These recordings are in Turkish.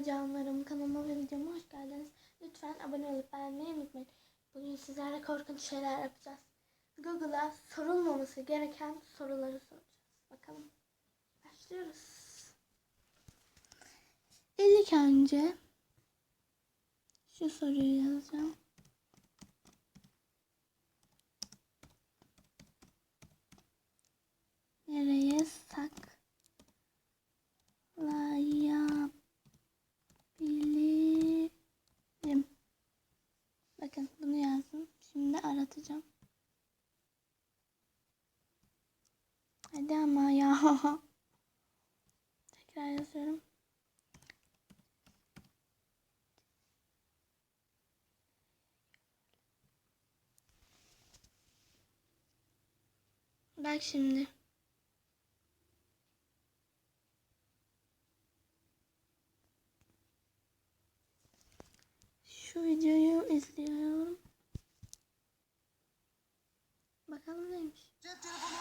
Merhaba canlarım kanalıma ve videoma hoş geldiniz. Lütfen abone olup beğenmeyi unutmayın. Bugün sizlerle korkunç şeyler yapacağız. Google'a sorulmaması gereken soruları soracağız. Bakalım. Başlıyoruz. İlk önce şu soruyu yazacağım. Nereye saklayabilirim? Bakın bunu yazdım. Şimdi aratacağım. Hadi ama ya. Tekrar yazıyorum. Bak şimdi. Şu videoyu izliyorum. Bakalım neymiş. Cep telefonu.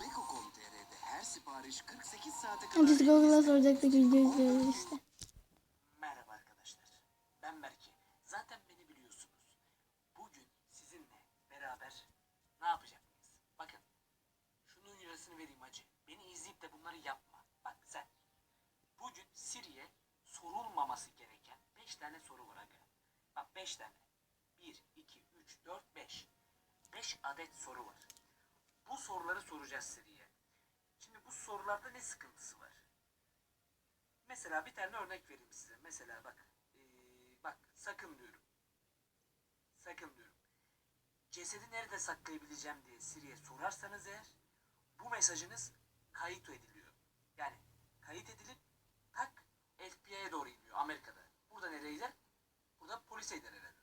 Beko.com.tr'de her sipariş 48 saate Ha, kadar... Biz Google'a soracaktık video izliyoruz işte. Merhaba arkadaşlar. Ben Berke. Zaten beni biliyorsunuz. Bugün sizinle beraber ne yapacak mıyız? Bakın. Şunun lirasını vereyim hacı. Beni izleyip de bunları yapma. Bak sen. Bugün Siri'ye sorulmaması gereken 5 tane soru var aga. Bak 5 tane. 1, 2, 3, 4, 5. 5 adet soru var. Bu soruları soracağız Siri'ye. Şimdi bu sorularda ne sıkıntısı var? Mesela bir tane örnek vereyim size. Mesela bak. ee, bak sakın diyorum. Sakın diyorum. Cesedi nerede saklayabileceğim diye Siri'ye sorarsanız eğer bu mesajınız kayıt ediliyor. Yani kayıt edilip tak FBI'ye doğru iniyor Amerika'da. Burada nereye gider? Burada polise gider herhalde.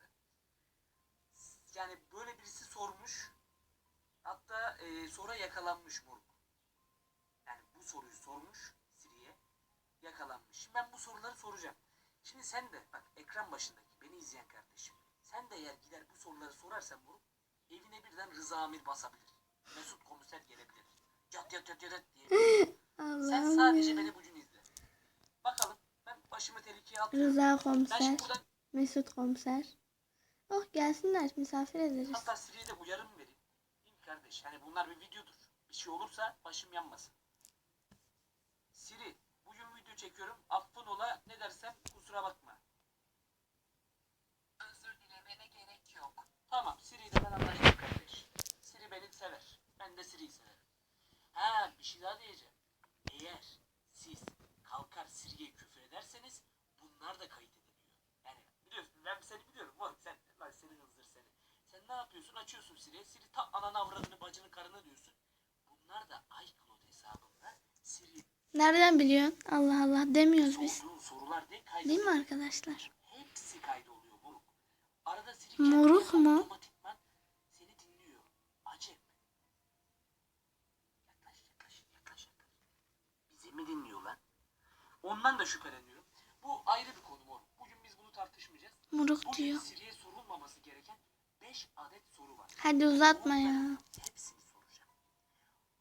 Yani böyle birisi sormuş. Hatta ee, sonra yakalanmış moruk. Yani bu soruyu sormuş Siri'ye yakalanmış. Şimdi ben bu soruları soracağım. Şimdi sen de bak ekran başındaki beni izleyen kardeşim. Sen de eğer gider bu soruları sorarsan bu evine birden Rıza Amir basabilir. Mesut komiser gelebilir. Yat yat yat yat diye. Sen sadece beni bugün izle. Bakalım ben başımı tehlikeye atıyorum. Rıza Ben komiser, şimdi buradan Mesut komiser. Oh gelsinler misafir ederiz. hatta Siri'ye de uyarım vereyim. Değil kardeş? Hani bunlar bir videodur. Bir şey olursa başım yanmasın. Siri bugün video çekiyorum. Affın ola ne dersem kusura bakma. Özür dilemene gerek yok. Tamam Siri ile ben anlaştık kardeş. Siri beni sever. Ben de Siri'yi severim. Ha bir şey daha diyeceğim. Eğer siz kalkar Siri'ye küfür ederseniz bunlar da kayıt ediliyor. Yani biliyorsun ben seni biliyorum. Oğlum sen lan seni hızdır seni. Sen ne yapıyorsun? Açıyorsun Siri'ye. Siri ta ananı avradını bacını karını diyorsun. Bunlar da iCloud hesabında Siri Nereden biliyorsun? Allah Allah demiyoruz biz. Değil mi arkadaşlar? Hepsi kaydoluyor moruk. Arada Moruk mu? mi dinliyor lan? Ondan da şüpheleniyorum. Bu ayrı bir konu moruk. Bugün biz bunu tartışmayacağız. Muruk Bugün diyor. Siri'ye sorulmaması gereken 5 adet soru var. Hadi uzatma ya. Onların Hepsini soracağım.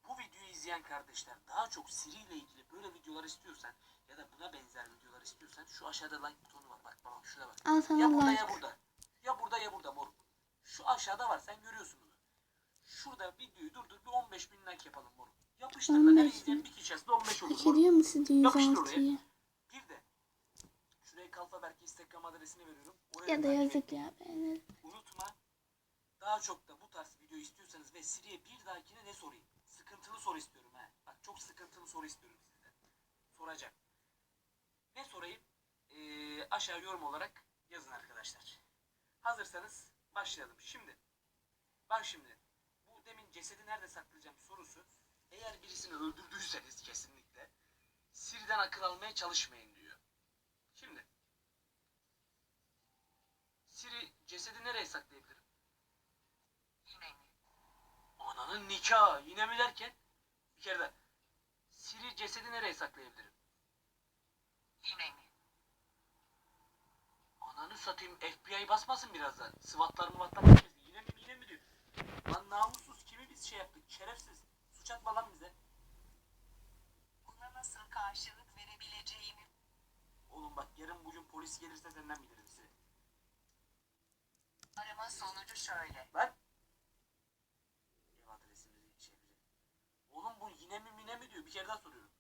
Bu videoyu izleyen kardeşler daha çok Siri ile ilgili böyle videolar istiyorsan ya da buna benzer videolar istiyorsan şu aşağıda like butonu var. Bak bak şurada bak. Al Ya sana burada ya like. burada. Ya burada ya burada moruk. Şu aşağıda var sen görüyorsun bunu. Şurada videoyu durdur bir 15 bin like yapalım moruk. Yapıştır 15 her izleyen bir kişi aslında 15 olur Hak ediyor musun Yapıştır 106'yı? Bir de şuraya Kalfa belki Instagram adresini veriyorum. Oraya Ya da yazık ya beğenelim. Unutma. Daha çok da bu tarz video istiyorsanız ve Siri'ye bir dahakine ne sorayım? Sıkıntılı soru istiyorum ha. Bak çok sıkıntılı soru istiyorum sizden. Soracağım. Ne sorayım? Ee, aşağı yorum olarak yazın arkadaşlar. Hazırsanız başlayalım. Şimdi bak şimdi bu demin cesedi nerede saklayacağım sorusu eğer birisini öldürdüyseniz kesinlikle Siri'den akıl almaya çalışmayın diyor. Şimdi Siri cesedi nereye saklayabilirim? Yine mi? Ananın nikahı yine mi derken? Bir kere de Siri cesedi nereye saklayabilirim? Yine mi? Ananı satayım FBI basmasın birazdan. SWAT'lar mıvatlar basmasın. Yine mi yine mi diyor. Lan namussuz kimi biz şey yaptık şerefsiz. Suç atma lan bize. Buna nasıl karşılık verebileceğimi Oğlum bak yarın bugün polis gelirse senden bilirim Siri. Arama sonucu şöyle. Lan. Ev adresimizi şey yapacak. Oğlum bu yine mi mine mi diyor. Bir kere daha soruyorum.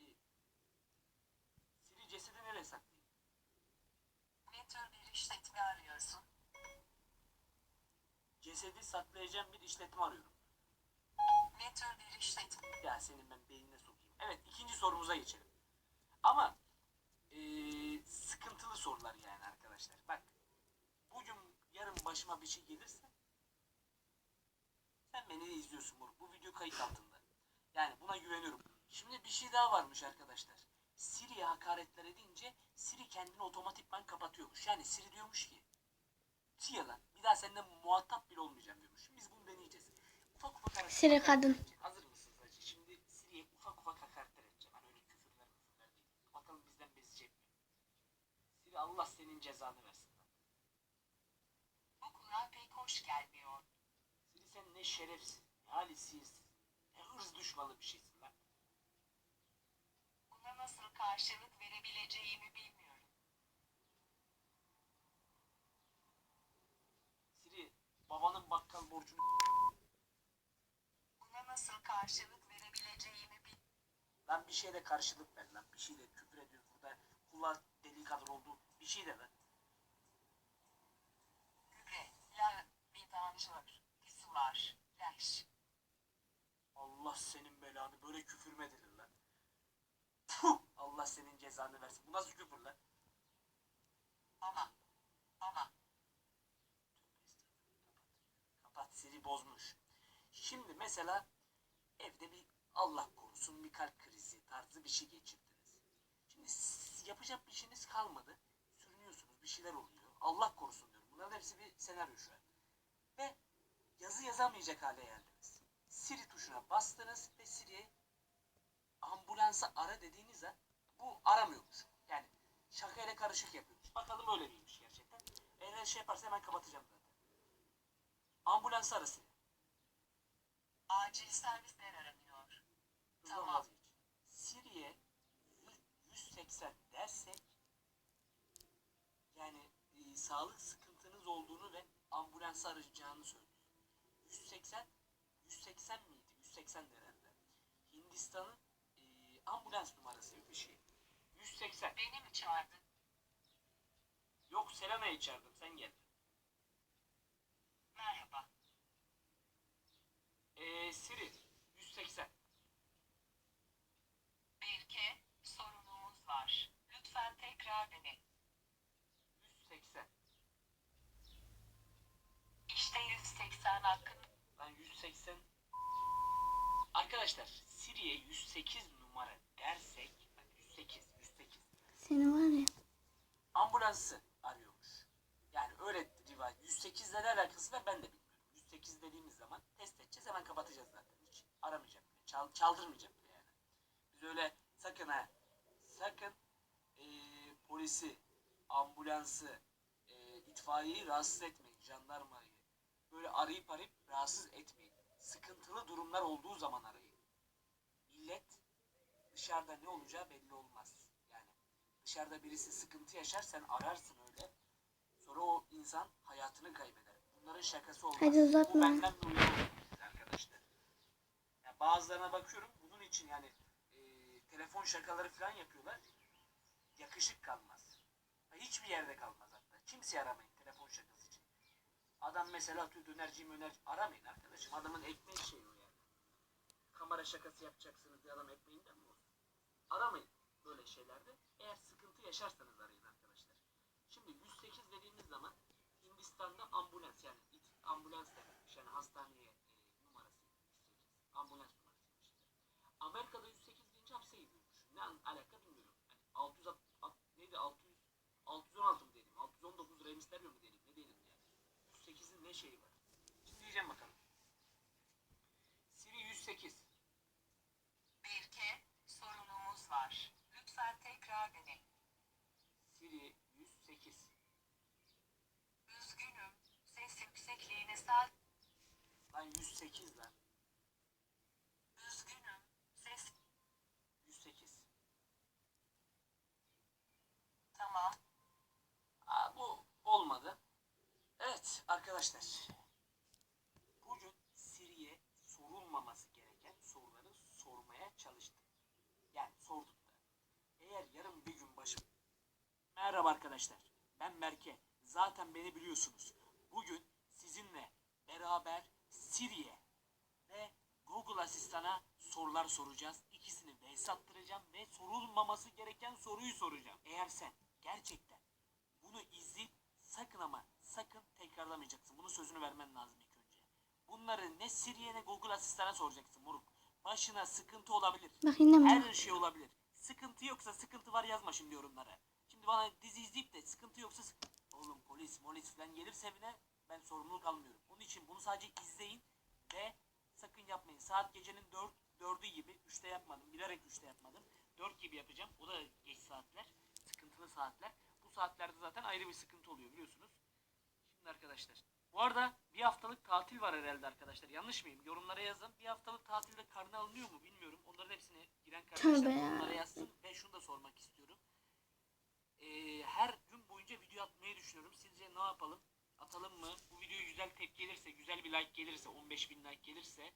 Ee, Siri cesedi nereye saklayayım? Ne tür bir işletme arıyorsun? Cesedi saklayacağım bir işletme arıyorum. Ne tür bir işletme? Ya senin ben beynine sokayım. Evet ikinci sorumuza geçelim. Ama ee, sıkıntılı sorular yani arkadaşlar. Bak bugün yarın başıma bir şey gelirse sen beni izliyorsun Mur. Bu video kayıt altında. Yani buna güveniyorum. Şimdi bir şey daha varmış arkadaşlar. Siri'ye hakaretler edince Siri kendini otomatikman kapatıyormuş. Yani Siri diyormuş ki Tia lan bir daha seninle muhatap bile olmayacağım diyormuş. Biz bunu deneyeceğiz. Ufak ufak hakaretler Siri kadın. Hazır mısınız hacı? Şimdi Siri'ye ufak ufak hakaretler edeceğim. Hani öyle küfürler küfürler değil. Bakalım bizden bezecek mi? Siri Allah senin cezanı versin. lan. Bu kulağa pek hoş gelmiyor. Siri sen ne şerefsiz, ne halisiz, ırz düşmanı bir şeysin lan. Buna nasıl karşılık verebileceğimi bilmiyorum. Siri babanın bakkal borcunu Buna nasıl karşılık verebileceğimi bil. lan bir şeyle karşılık ver lan. Bir şeyle küfür ediyor burada. Kulağı deli kadar oldu. Bir şey de lan. Allah senin belanı böyle küfür mü lan? Puh! Allah senin cezanı versin. Bu nasıl küfür lan? Ama, ama, Kapat Siri bozmuş. Şimdi mesela evde bir Allah korusun bir kalp krizi tarzı bir şey geçirdiniz. Şimdi yapacak bir şeyiniz kalmadı. Sürünüyorsunuz bir şeyler oluyor. Allah korusun diyorum. Bunların hepsi bir senaryo şu an. Ve yazı yazamayacak hale geldiniz. Siri tuşuna bastınız ve Siri'ye ambulansa ara dediğiniz an bu aramıyormuş. Yani şakayla karışık yapıyormuş. Bakalım öyle miymiş gerçekten. Eğer şey yaparsa hemen kapatacağım zaten. Ambulans arası. acil servisler aranıyor. Tamam. Siri'ye 180 dersek yani e, sağlık sıkıntınız olduğunu ve ambulans arayacağını söylüyor. 180 180 miydi? 180 herhalde. Hindistan'ın e, ambulans numarası gibi bir şey. 180. Beni mi çağırdın? Yok Selena'yı çağırdım sen gel. Merhaba. E, Siri 180. Belki sorunumuz var. Lütfen tekrar dene. 180. İşte 180 hakkın. Lan 180. Arkadaşlar Siri'ye 108 numara dersek bak 108 108 Seni var ya. ambulansı arıyormuş. Yani öyle rivayet. 108 ile alakası var ben de bilmiyorum. 108 dediğimiz zaman test edeceğiz hemen kapatacağız zaten. Hiç aramayacak bile. Çal, çaldırmayacak bile yani. Biz öyle sakın ha sakın eee, polisi, ambulansı, eee, itfaiyeyi rahatsız etmeyin. Jandarmayı. Böyle arayıp arayıp rahatsız etmeyin. Sıkıntılı durumlar olduğu zaman arayın. Dışarıda ne olacağı belli olmaz. Yani dışarıda birisi sıkıntı yaşar sen ararsın öyle. Sonra o insan hayatını kaybeder. Bunların şakası olmaz. Hadi uzatma. Bu benden arkadaşlar. Ya bazılarına bakıyorum bunun için yani e, telefon şakaları falan yapıyorlar. Yakışık kalmaz. Hiçbir yerde kalmaz hatta. Kimseyi aramayın telefon şakası için. Adam mesela atıyor dönerci mönerci aramayın arkadaşım. Adamın ekmeği şey o yani. Kamera şakası yapacaksınız diye adam ekmeğinden mi? Aramayın böyle şeylerde. Eğer sıkıntı yaşarsanız arayın arkadaşlar. Şimdi 108 dediğimiz zaman Hindistan'da ambulans yani it, ambulans demekmiş. Yani hastaneye e, numarası 108. Ambulans numarası işte. Amerika'da 108 deyince hapse gidiyormuş. Ne alaka bilmiyorum. Hani 600 at- at- neydi 600 616 mı diyelim? 619 Rey Mysterio mu diyelim? Ne diyelim yani? 108'in ne şeyi var? Sesler. Lan 108 lan. Üzgünüm. Ses. 108. Tamam. Aa, bu olmadı. Evet arkadaşlar. Bugün Siri'ye sorulmaması gereken soruları sormaya çalıştım. Yani sorduk da. Eğer yarın bir gün başım... Merhaba arkadaşlar. Ben Berke. Zaten beni biliyorsunuz. Bugün sizinle beraber Siri'ye ve Google Asistan'a sorular soracağız. İkisini vs attıracağım ve sorulmaması gereken soruyu soracağım. Eğer sen gerçekten bunu izleyip sakın ama sakın tekrarlamayacaksın. Bunun sözünü vermen lazım ilk önce. Bunları ne Siri'ye ne Google Asistan'a soracaksın moruk. Başına sıkıntı olabilir. Her şey olabilir. Sıkıntı yoksa sıkıntı var yazma şimdi yorumlara. Şimdi bana dizi izleyip de sıkıntı yoksa sık- oğlum polis molis falan gelirse evine ben sorumluluk almıyorum. Onun için bunu sadece izleyin ve sakın yapmayın. Saat gecenin 4 4'ü gibi 3'te yapmadım. Bilerek 3'te yapmadım. 4 gibi yapacağım. O da geç saatler. Sıkıntılı saatler. Bu saatlerde zaten ayrı bir sıkıntı oluyor biliyorsunuz. Şimdi arkadaşlar. Bu arada bir haftalık tatil var herhalde arkadaşlar. Yanlış mıyım? Yorumlara yazın. Bir haftalık tatilde karne alınıyor mu bilmiyorum. Onların hepsine giren kardeşler yorumlara yazsın. Ve şunu da sormak istiyorum. Ee, her gün boyunca video atmayı düşünüyorum. Sizce ne yapalım? Atalım mı? Bu videoya güzel tepki gelirse, güzel bir like gelirse, 15 bin like gelirse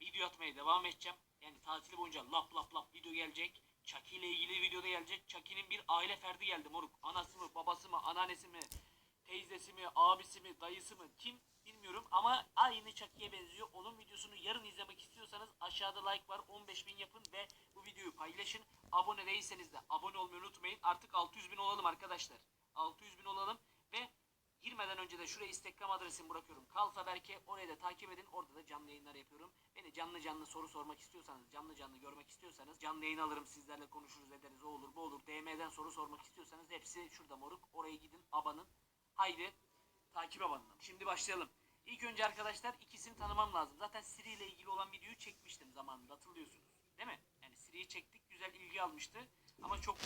video atmaya devam edeceğim. Yani tatil boyunca lap lap lap video gelecek. Chucky ile ilgili video da gelecek. Chucky'nin bir aile ferdi geldi moruk. Anası mı, babası mı, anneannesi mi, teyzesi mi, abisi mi, dayısı mı kim bilmiyorum ama aynı Chucky'ye benziyor. Onun videosunu yarın izlemek istiyorsanız aşağıda like var 15 bin yapın ve bu videoyu paylaşın. Abone değilseniz de abone olmayı unutmayın. Artık 600 bin olalım arkadaşlar. 600 bin olalım ve girmeden önce de şuraya Instagram adresimi bırakıyorum. Kalfa Berke oraya da takip edin. Orada da canlı yayınlar yapıyorum. Beni canlı canlı soru sormak istiyorsanız, canlı canlı görmek istiyorsanız canlı yayın alırım sizlerle konuşuruz ederiz. O olur bu olur. DM'den soru sormak istiyorsanız hepsi şurada moruk. Oraya gidin abanın. Haydi takip abanın. Şimdi başlayalım. İlk önce arkadaşlar ikisini tanımam lazım. Zaten Siri ile ilgili olan videoyu çekmiştim zamanında hatırlıyorsunuz. Değil mi? Yani Siri'yi çektik. Güzel ilgi almıştı. Ama çok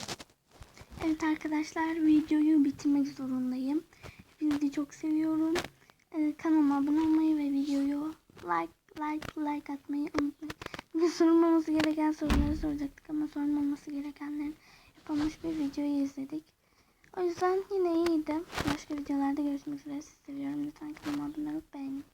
Evet arkadaşlar videoyu bitirmek zorundayım. Hepinizi çok seviyorum. Ee, kanalıma abone olmayı ve videoyu like like like atmayı unutmayın. Bugün sorulmaması gereken soruları soracaktık ama sorulmaması gerekenlerin yapılmış bir videoyu izledik. O yüzden yine iyiydi. Başka videolarda görüşmek üzere. Sizi seviyorum. Lütfen kanalıma abone olup beğenin.